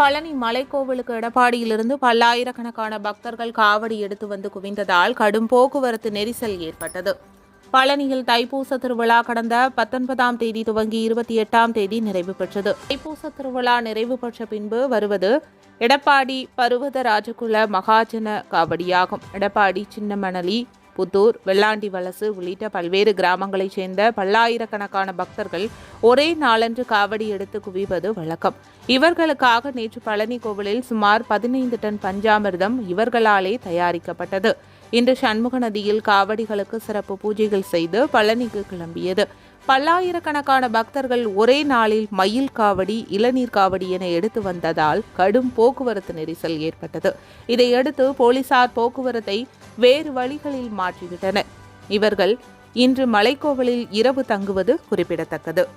பழனி மலைக்கோவிலுக்கு எடப்பாடியிலிருந்து பல்லாயிரக்கணக்கான பக்தர்கள் காவடி எடுத்து வந்து குவிந்ததால் கடும் போக்குவரத்து நெரிசல் ஏற்பட்டது. பழனியில் தைப்பூச திருவிழா கடந்த பத்தொன்பதாம் தேதி துவங்கி இருபத்தி எட்டாம் தேதி நிறைவு பெற்றது. தைப்பூச திருவிழா நிறைவு பெற்ற பின்பு வருவது எடப்பாடி பருவத ராஜகுல மகாஜன காவடியாகும். எடப்பாடி சின்னமணலி புத்தூர் வெள்ளாண்டி வலசு உள்ளிட்ட பல்வேறு கிராமங்களைச் சேர்ந்த பல்லாயிரக்கணக்கான பக்தர்கள் ஒரே நாளன்று காவடி எடுத்து குவிவது வழக்கம். இவர்களுக்காக நேற்று பழனி கோவிலில் சுமார் பதினைந்து டன் பஞ்சாமிர்தம் இவர்களாலே தயாரிக்கப்பட்டது. இன்று சண்முக நதியில் காவடிகளுக்கு சிறப்பு பூஜைகள் செய்து பழனிக்கு கிளம்பியது. பல்லாயிரக்கணக்கான பக்தர்கள் ஒரே நாளில் மயில் காவடி இளநீர் காவடி என எடுத்து வந்ததால் கடும் போக்குவரத்து நெரிசல் ஏற்பட்டது. இதையடுத்து போலீசார் போக்குவரத்தை வேறு வழிகளில் மாற்றிவிட்டனர் இவர்கள் இன்று மலைக்கோவிலில் இரவு தங்குவது குறிப்பிடத்தக்கது.